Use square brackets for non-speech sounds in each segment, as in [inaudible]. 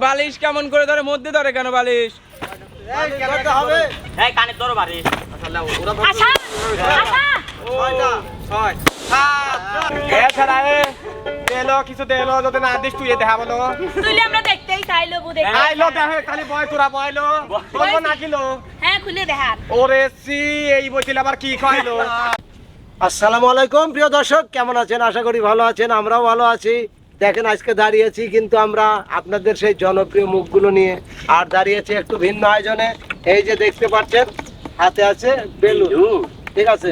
বালিশ কেমন করে ধরে? মধ্যে ধরে কেন বালিশ? হবে এই কানে বাড়ি আশা আশা ছয় সাত এ ছাড়া এ। দেলো কিছু দেলো যদি না দিস তুই দেখা বলো। তুইলে আমরা দেখতেই চাইলো বু দেখতে। আইলো দেখে খালি বয় তোরা বয়লো। বলব না কিলো। হ্যাঁ খুলে দেখার ওরে সি এই বইছিল আবার কি খাইলো? আসসালামু আলাইকুম প্রিয় দর্শক কেমন আছেন? আশা করি ভালো আছেন আমরাও ভালো আছি। দেখেন আজকে দাঁড়িয়েছি কিন্তু আমরা আপনাদের সেই জনপ্রিয় মুখগুলো নিয়ে। আর দাঁড়িয়েছি একটু ভিন্ন আয়োজনে। এই যে দেখতে পাচ্ছেন হাতে আছে বেলুন। ঠিক আছে?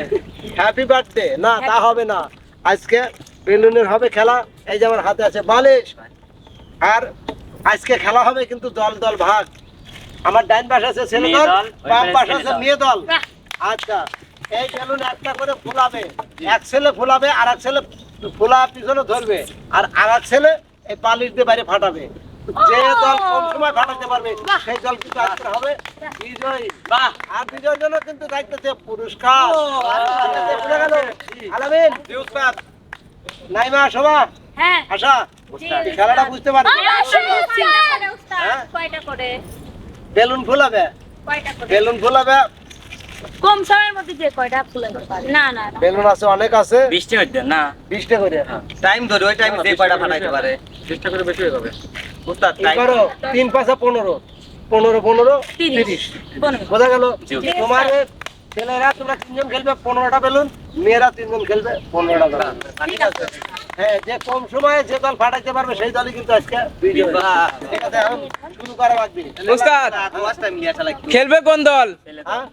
হ্যাপি বার্থডে না তা হবে না। আজকে বেলুনের হবে খেলা এই যে আমার হাতে আছে বালিশ। আর আজকে খেলা হবে কিন্তু দল দল ভাগ। আমার ডাইন পাশে আছে ছেলে দল বাম পাশে আছে মেয়ে দল। আচ্ছা এই বেলুন একটা করে ফুলাবে। এক ছেলে ফুলাবে আর এক ছেলে ফুলা পিছনে ধরবে। আর আর এক ছেলে এই পালিশ দিয়ে বাইরে ফাটাবে। যে দল কম সময় ফাটাতে পারবে সেই দল কিন্তু আজকে হবে বিজয়ী। বাহ! আর বিজয়ের জন্য কিন্তু দায়িত্ব পুরস্কার? আলামিন। নাইমা শোভা। হ্যাঁ। আশা খেলাটা বুঝতে পারবে। হ্যাঁ? কয়টা করে? বেলুন ফুলাবে। কয়টা করে? বেলুন ফুলাবে। কম সময়ের মধ্যে যে কয়টা ফুলে না না না। বেলুন আছে অনেক আছে। বৃষ্টি হচ্ছে না। বিশটা করে টাইম ধরে ওই টাইম যে কয়টা ফাটাইতে পারে। চেষ্টা করে বেশি হয়ে যাবে। উস্তাদ করো পনেরো। পনেরো পনেরো তিরিশ। তিরিশ। বোঝা গেল? তোমার ছেলেরা তোমরা তিনজন খেলবে পনেরোটা বেলুন। মেয়েরা তিনজন খেলবে পনেরোটা বেলুন ঠিক আছে। হ্যাঁ যে কম সময়ে যে দল ফাটাইতে পারবে সেই দলই কিন্তু আজকে ঠিক আছে শুরু করা চালাই খেলবে কোন দল? হ্যাঁ?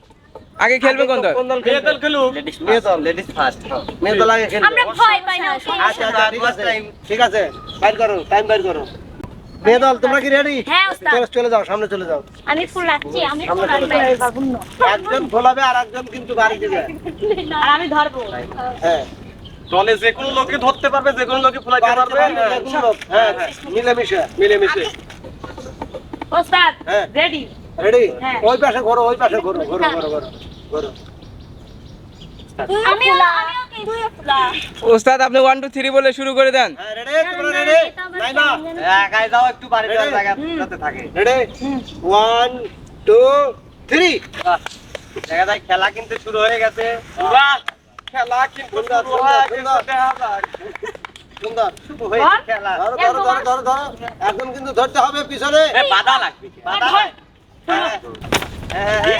আগে খেলবে কোন দল? মেয়ে দল খেলুক। মেয়ে দল। লেডিস ফার্স্ট মেয়ে দল আগে খেলবে। আচ্ছা আচ্ছা ঠিক আছে ঠিক আছে বাইর করো টাইম বাইর করো। মেয়ে দল তোমরা কি রেডি হ্যাঁ ওস্তাদ। চলে যাও সামনে চলে যাও। আমি ফুল রাখছি আমি ফুল চলে রাখব একজন ফোলাবে আর একজন কিন্তু বাড়ি দিবে। আর আমি ধরবো। হ্যাঁ। দলে যে কোনো লোককে ধরতে পারবে যে কোনো লোককে ফুলাইতে পারবে। বাড়িতে যে কোনো লোক, হ্যাঁ মিলেমিশে মিলেমিশে। ওস্তাদ হ্যাঁ। রেডি রেডি হ্যাঁ। ওই পাশে ঘোরো ওই পাশে ঘোরো ঘোরো ঘোরো ঘোরো। ঘোরো আমিও আমিও কি দুই ফুলা ওস্তাদ আপনি ওয়ান টু থ্রি বলে শুরু করে দেন। রেডি তোমরা রেডি নাইমা? একাই যাও একটু বাড়ি Ready? জায়গা যাতে থাকে। রেডি ওয়ান টু থ্রি দেখা যায় খেলা কিন্তু শুরু হয়ে গেছে। খেলা কিন্তু সুন্দর, শুরু হয়ে গেছে। সুন্দর। খেলা। ধরো ধরো ধরো ধরো। ধরো এখন কিন্তু ধরতে হবে পিছনে। এ বাধা লাগবে। বাধা হ্যাঁ হ্যাঁ হ্যাঁ।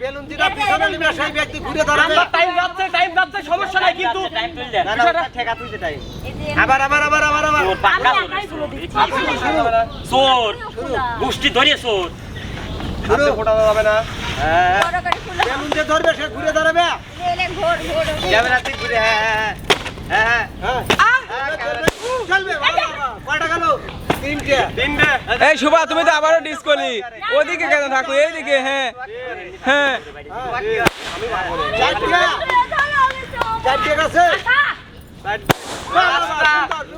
বেলুন যেটা পিছনে নিবে সেই ব্যক্তি ঘুরে দাঁড়াবে। টাইম যাচ্ছে টাইম যাচ্ছে সমস্যা নাই কিন্তু টাইম তুই না না ঠেকা তুই টাইম আবার আবার আবার আবার আবার। চোর। গোষ্ঠী ধরিয়ে চোর। শুরু। ফোটানো যাবে না। হ্যাঁ। বেলুন যে ধরবে সে ঘুরে দাঁড়াবে। ঘোর ক্যামেরা তুই ঘুরে হ্যাঁ হ্যাঁ হ্যাঁ হ্যাঁ। চলবে বাবা, বাবা। কয়টা গেল এই শুভা তুমি তো আবারও ডিসকলি ওদিকে কেন থাকো এইদিকে হ্যাঁ। হ্যাঁ। চারটে। চারটে পাঁচটা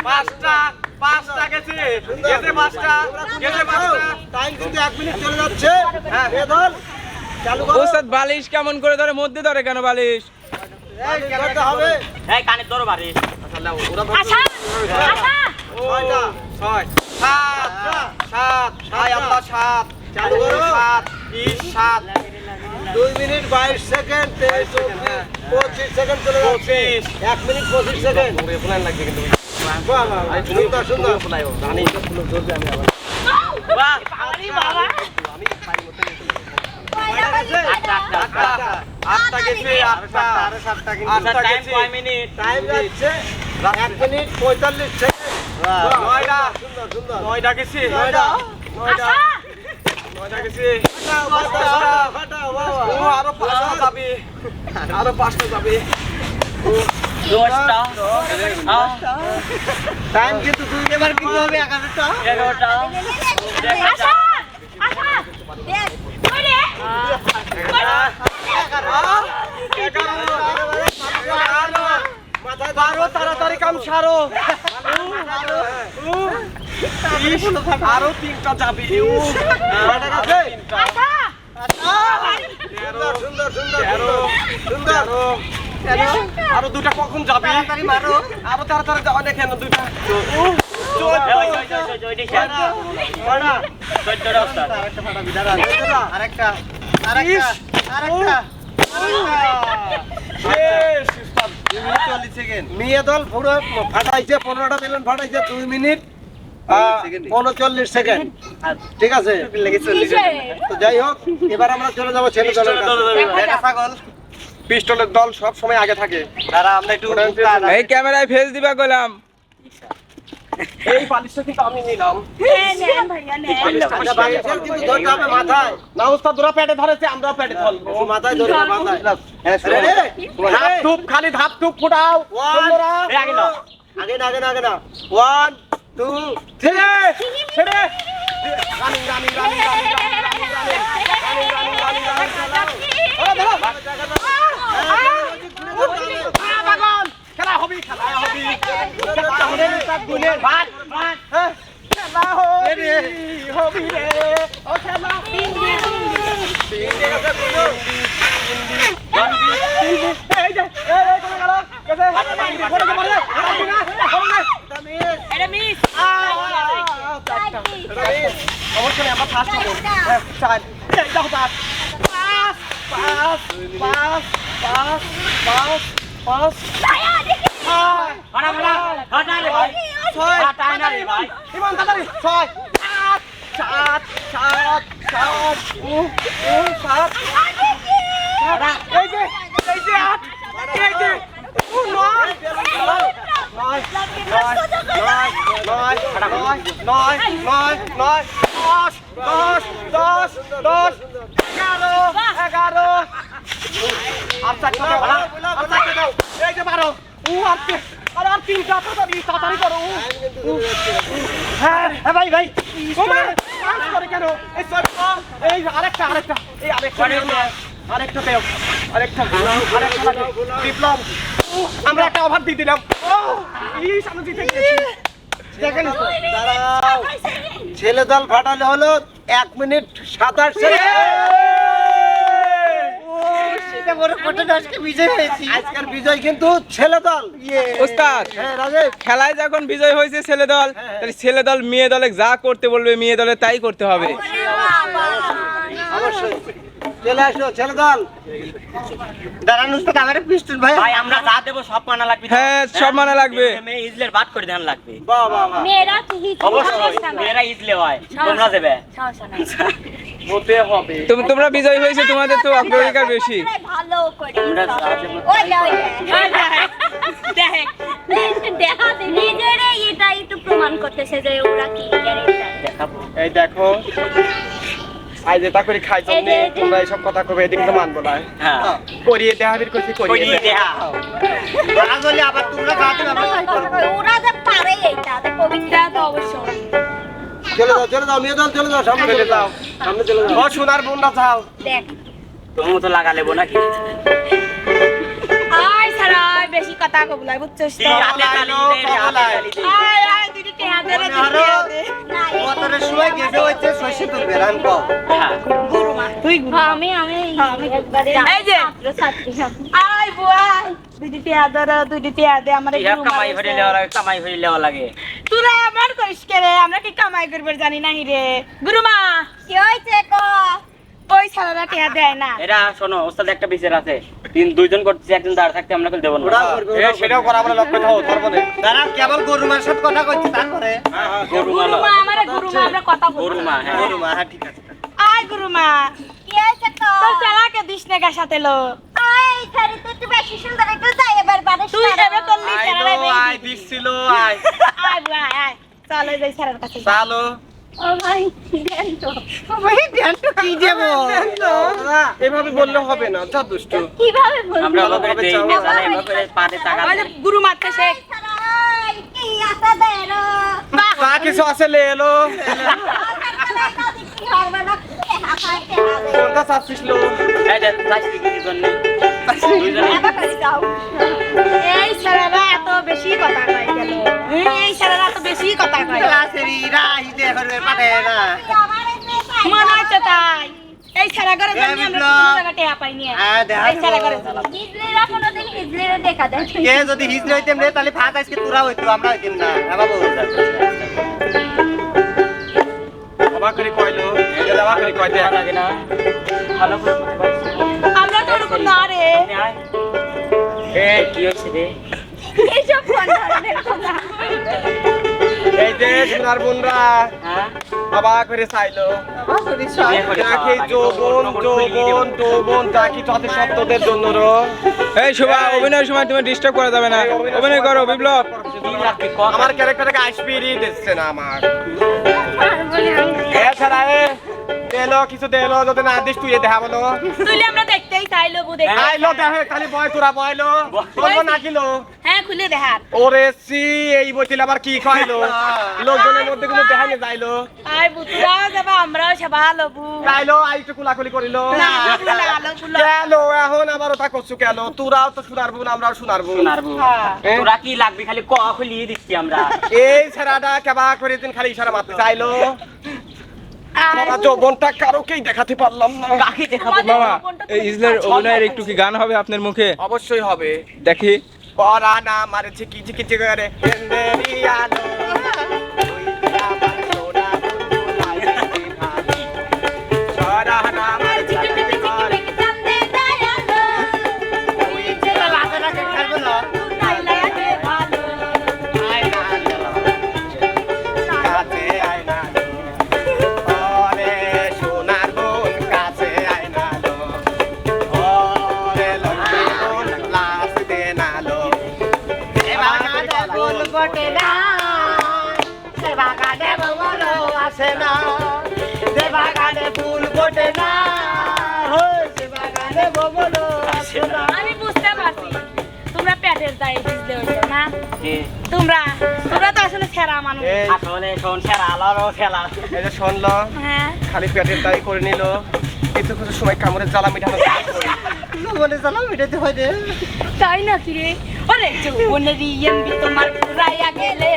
পাঁচটা পাঁচটা গেছে। গেছে পাঁচটা গেছে পাঁচটা। টাইম কিন্তু এক মিনিট চলে যাচ্ছে। হ্যাঁ। ওস্তাদ বালিশ কেমন করে ধরে? মধ্যে ধরে কেন বালিশ? হবে এই কানে আশা আশা ছয়। সাত সাত আল্লাহ সাত চালু করো। সাত বিশ সাত। দুই মিনিট বাইশ সেকেন্ড তেইশ পঁচিশ সেকেন্ড চলে যাচ্ছে। এক মিনিট পঁচিশ সেকেন্ড। লাগবে কিন্তু সুন্দর সুন্দর। জানি কয়টা গেছে? আটটা আটটা। আটটা আটটা কিন্তু টাইম কয় মিনিট। টাইম যাচ্ছে এক মিনিট পঁয়তাল্লিশ সেকেন্ড আরও টাইম কিন্তু দুই এবার কিন্তু হবে এগারোটা। মাথায় বারো তাড়াতাড়ি কাম সারো। আরও তিনটা যাবে আরও দুটা কখন যাবে আরও তাড়াতাড়ি অনেক কেন দুটা আরেকটা। আরেকটা আরেকটা শেষ। মেয়ে দল পুরো ফাটাইছে পনেরোটা বেলুন ফাটাইছে দুই মিনিট। উনচল্লিশ সেকেন্ড ঠিক আছে? তো যাই হোক এবার আমরা চলে যাব ছেলে দলের কাছে। ছাগল পিস্টলের দল সব সময় আগে থাকে। দাঁড়া আমরা একটু এই ক্যামেরায় ফেস দিবা কইলাম এই পালিশটা কিন্তু আমি নিলাম নে। আচ্ছা, ওরা পেটে ধরেছে আমরাও পেটে ধরবো মাথায় ধাপ টুপ খালি ধাপ টুপ ফুটাও। আগে না আগে না আগে না ওয়ান টু ছেড়ে ছেড়ে running running running running running running running running পাগল không đi khảm ai không đi tao lên tao cùi lên bạn bạn khảm ai không đi không đi để ô khảm ai đi đi đi đi đi অবশ্যই আমরা first হবো চার দেখো পাঁচ পাঁচ পাঁচ পাঁচ পাঁচ পাঁচ পাঁচ ছয় হটা হটা হটা রে ভাই ছয় হটা না রে ভাই ইমান তাড়াতাড়ি ছয় সাত সাত সাত সাত উ উ সাত চারটা দাও আর চারটা দাও এই যে আর আর আর তিনটা তাড়াতাড়ি তাড়াতাড়ি করো। হ্যাঁ হ্যাঁ ভাই ভাই। ওমা, করে কেন? এই সব এই আরেকটা আরেকটা এই আরেকটা আরেকটা দেও আরেকটা আরেকটা লাগে। বিপ্লব আমরা একটা ওভার দিয়ে দিলাম। ও ইস আমি জিতে গেছি। দেখেন দাঁড়াও। ছেলে দল ফাটালে হলো এক মিনিট সাতাশ সেটা বড় কঠিন আজকে বিজয় হয়েছি। আজকের বিজয় কিন্তু ছেলে দল। ওস্তাদ হ্যাঁ রাজেশ। খেলায় যখন বিজয় হয়েছে ছেলে দল তাহলে ছেলে দল মেয়ে দলে যা করতে বলবে মেয়ে দলে তাই করতে হবে। অবশ্যই। চলে আসো ছেলে দল। দাঁড়ান উস্তাদ আমার পিস্টল ভাই। ভাই আমরা যা দেব সব মানা লাগবে। হ্যাঁ সব মানা লাগবে। মেয়ে ইজলের বাদ করে লাগবে। বাহ বাহ বাহ। মেয়েরা ঠিকই অবশ্যই মেয়েরা ইজলে হয় তোমরা দেবে। সমস্যা নাই। হতে হবে। তোমরা বিজয় হয়েছে তোমাদের তো অগ্রাধিকার বেশি। এই দেখো আজ করে তোমরা কথা কবে আবার তোমরা ওরা পারে এইটা তো অবশ্যই। চলে যাও চলে যাও নিয়ে চলে যাও সামনে চলে যাও সামনে চলে যাও। ও সোনার বোনটা চাও। দেখ। তুমি তো লাগা লেবো নাকি? আয় সারা বেশি কথা কব না বুঝছস তো? হাতে কালি দে হাতে আয় আয় দুটো টেহা ধরে দিতে মতরে শুয়ে গেছে হচ্ছে শশী তো বেরান কো। হ্যাঁ। তুই আমি আমি হ্যাঁ, আমি একবারে এই যে। ছাত্র ছাত্রী। আয় বুয়া দুইটি টিয়া ধরো দুইটি টিয়া দে আমার কামাই হয়ে লেওয়া লাগে কামাই হয়ে লেওয়া লাগে। তোরা আমার করিস কে রে? আমরা কি কামাই করবে জানি না রে? গুরুমা! কি হয়েছে ক? ওই সারারা টিয়া দেয় না। এরা শোনো ওস্তাদ একটা বিচার আছে। তিন দুইজন করতেছে একজন দাঁড় থাকতে আমরা কেউ দেবো ওরা না করবে এ সেটাও করা আমরা লক্ষ্য থাও ধরবো না। তারা কেবল গরুমার সাথে কথা কইছে তারপরে গরু মালা গুরুমা আমারে গুরুমা আমরা কথা বলব গরুমা হ্যাঁ। গরুমা হ্যাঁ ঠিক আছে। আই গুরুমা। কি হয়েছে ক? তোর চালাকে দিস না গা সাথে লো। এই শাড়ি তো একটু বেশি সুন্দর একটু যাই এবার বাড়ি তুই যাবে করলি আই দিছিল আই আই ভাই আই চলো যাই স্যারের কাছে চলো। এভাবে বললে হবে না যা দুষ্টু। কীভাবে গুরু মারতে শেখ। তা কিছু আছে লে এলো। কোনটা চাচ্ছিস লো। এই যে চাচ্ছিস জন্য? এই ছেলেরা এত বেশি কথা কয় গেল এই ছেলেরা এত বেশি কথা কয় ক্লাসের ইরা করবে পাতে না আমার এসে পাই। মনে হচ্ছে তাই এই ছেলে করে জন্য আমরা বিপ্লব। কোনো জায়গা টেয়া পাইনি হ্যাঁ দেখা এই ছেলে করে চলো হিজড়িরা কোনোদিন হিজড়িরা দেখা দেয় কে যদি হিজড়ে হইতেম রে তাহলে ফাঁক আজকে তোরা হইতো আমরা হইতাম না হ্যাঁ বাবু অবাক করে কইলো অবাক করে কইতে লাগে না ভালো করে না রে কি হইছে রে? এইসব কথা? এই যে সোনার বোনরা হ্যাঁ? অবাক করে চাইলো। দেখি যৌবন যৌবন যৌবন দেখি যত সত্যদের জন্য রো। এই শোভা অভিনয়ের সময় তুমি ডিস্টার্ব করা যাবে না। অভিনয় করো বিপ্লব। আমার ক্যারেক্টারকে আইসপিরি দিচ্ছে না আমার। না আমি। এছাড়া এ দেলো কিছু দেলো যদি না দিস তুই দেখা বলো আমরা দেখতেই চাইলো বু দেখে। আইলো দেখে খালি বয় তোরা বয়লো বলব না কিলো হ্যাঁ খুলে দেখার ওরে সি এই বইছিল আবার কি খাইলো? লোকজনের মধ্যে কোনো যাইলো। আই বুতুরাও যাবা আমরাও সে ভালো বু যাইলো আই একটু কুলাকুলি করিলো। কেন এখন আবার ওটা করছ কেন তোরাও তো শোনার বোন আমরাও শোনার বোন তোরা কি লাগবে? খালি ক খুলিয়ে দিচ্ছি আমরা। এই ছেড়াটা কেবা করে দিন খালি ইশারা মারতে। চাইলো সারা যৌবনটা কারোকেই দেখাতে পারলাম না। কাকে দেখাবো? মামা এই ইজলের অভিনয়ের একটু কি গান হবে আপনার মুখে? অবশ্যই হবে। দেখি। পরা না মারে ঝিকি ঝিকি ঝিকি করে হেন্দেরি আলো তুই আসে না সে বাগানে ফুল বটে না। হো, সে বাগানে বলো আসে না। আমি বুঝতে পারছি। তোমরা পেটের দায়ে বুঝতে হইছো না? তোমরা তোমরা তো আসলে সেরা মানুষ। আসলে শোন খেলা আলারও খেলা এই যে শুনলো হ্যাঁ। খালি পেটের দায়ী করে নিল। কিছু কিছু সময় কামড়ের জ্বালা মিটানো বলে চালাও মিটাতে হয় রে। তাই নাকি রে? ওরে যৌবনের ইয়েম্বি তোমার পুরাইয়া গেলে।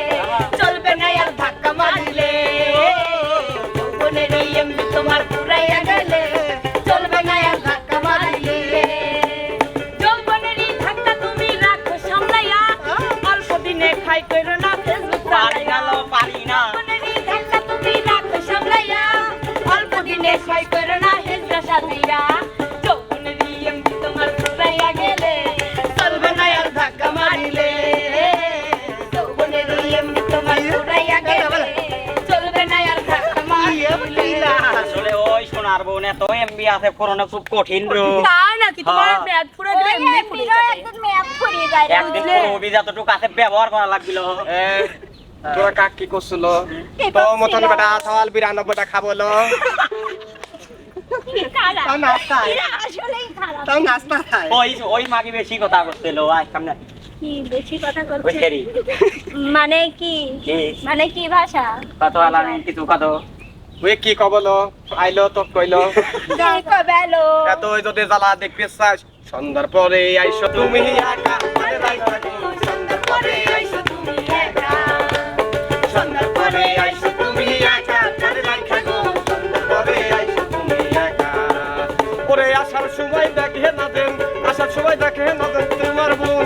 চলবে না আর ধাক্কা মারলে। যৌবনের ইয়েম্বি তোমার পুরাইয়া গেলে চলবে না আর ধাক্কা মারলে যৌবনের ধাক্কা তুমি রাখো সামলাইয়া অল্প দিনে খাই করো না ফেসবুক পারি না পারি না। যৌবনের ধাক্কা তুমি রাখো সামলাইয়া অল্প দিনে খাই করো না হেজরা সাজিয়া এত এমবি আছে করোনা খুব কঠিন রো তাই নাকি? তোমার হ্যাঁ। মেয়াদ পুরো গেলে ফুরিয়ে একদিনও একদিন যায় একদিন বুঝলে? পুরো যতটুকু আছে ব্যবহার করা লাগছিল তোরা কাক কি করছিল? তো মতন বেটা সওয়াল খাবলো। কি কি মানে কি? কি? মানে কি ভাষা? কত আলাদা কিছু কত? ওই কি কবলো আইলো তো কইলো। এত যদি জ্বালা দেখতে চাস সন্ধ্যার পরে আইসো তুমি একা। সন্ধ্যার পরে আইসো তুমি একা সন্ধ্যার আইসো একা পরে আসার সময় দেখে না দেন আসার সময় দেখে না দেন তোমার বোন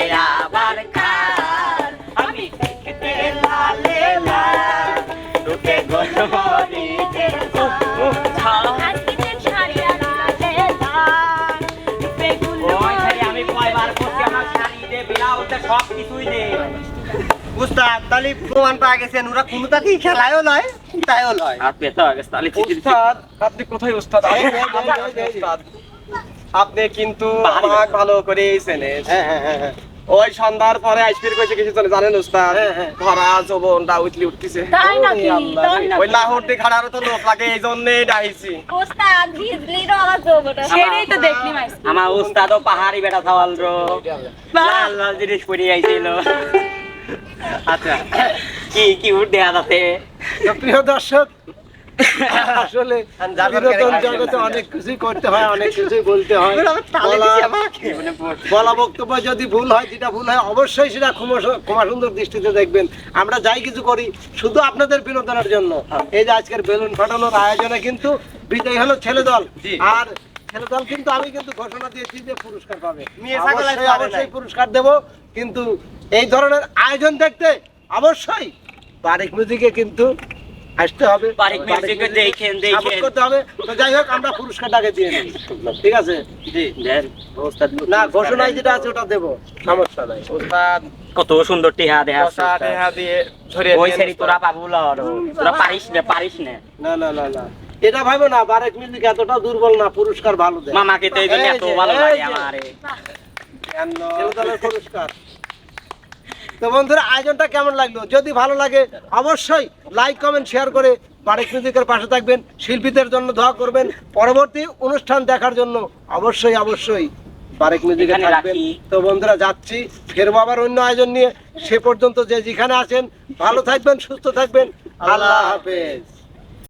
উস্তাদ তাহলে প্রমাণ পাওয়া গেছেন ওরা কোনো খেলায়ও নয় তাইও নয়। হাত পেতে তাহলে উস্তাদ আপনি কোথায় উস্তাদ। উস্তাদ কিন্তু আমাকে ভালো করে চেনেন। হ্যাঁ হ্যাঁ হ্যাঁ ওই সন্ধ্যার পরে আইসপির কইছে কিছু চলে জানেন উস্তাদ। ধরা জবনটা উঠলি উঠতেছে। তাই নাকি? ওই লাহোর দিয়ে খাড়ারও তো লোক লাগে এই জন্যই ডাইছি সেটাই তো দেখলি মাইস আমার উস্তাদও পাহাড়ি বেটা থাওয়াল রো। লাল লাল জিনিস পরে আইছিল। [laughs] আচ্ছা কি কি উঠ প্রিয় দর্শক আসলে বিনোদন জগতে অনেক কিছুই করতে হয় অনেক কিছুই বলতে হয়। বলা- মানে বলা। বক্তব্য যদি ভুল হয় যেটা ভুল হয় অবশ্যই সেটা ক্ষমা ক্ষমা সুন্দর দৃষ্টিতে দেখবেন। আমরা যাই কিছু করি শুধু আপনাদের বিনোদনের জন্য। এই যে আজকের বেলুন ফাটানোর আয়োজনে কিন্তু বিজয়ী হলো ছেলে দল আর ছেলে দল কিন্তু আমি কিন্তু ঘোষণা দিয়েছি যে পুরস্কার পাবে। অবশ্যই অবশ্যই পুরস্কার দেব কিন্তু এই ধরনের আয়োজন দেখতে অবশ্যই বারেক মিউজিকে কিন্তু আসতে হবে। বারেক মিউজিকে দেখেন, দেখেন। করতে হবে। তো যাই হোক আমরা পুরস্কারটাকে দিয়ে নিই। ঠিক আছে? জি। না ঘোষণায় যেটা আছে ওটা দেবো। সমস্যা নাই। উস্তাদ কত সুন্দর টিহা কথা টেহা দিয়ে ধরে ওই সেরি তোরা পাবো লড় তোরা পারিস না পারিস না। না না না না। এটা ভাইবো না বারেক মিউজিক এতটা দুর্বল না পুরস্কার ভালো দেয়। মামাকে তো এই জন্য এত ভালো লাগে আমারে। পুরস্কার। তো বন্ধুরা আয়োজনটা কেমন লাগল? যদি ভালো লাগে অবশ্যই লাইক কমেন্ট শেয়ার করে বারেক মিউজিকের পাশে থাকবেন। শিল্পীদের জন্য দোয়া করবেন। পরবর্তী অনুষ্ঠান দেখার জন্য অবশ্যই অবশ্যই বারেক মিউজিকে থাকবেন। তো বন্ধুরা যাচ্ছি। ফেরবো আবার অন্য আয়োজন নিয়ে। সে পর্যন্ত যে যেখানে আছেন ভালো থাকবেন সুস্থ থাকবেন। আল্লাহ হাফেজ।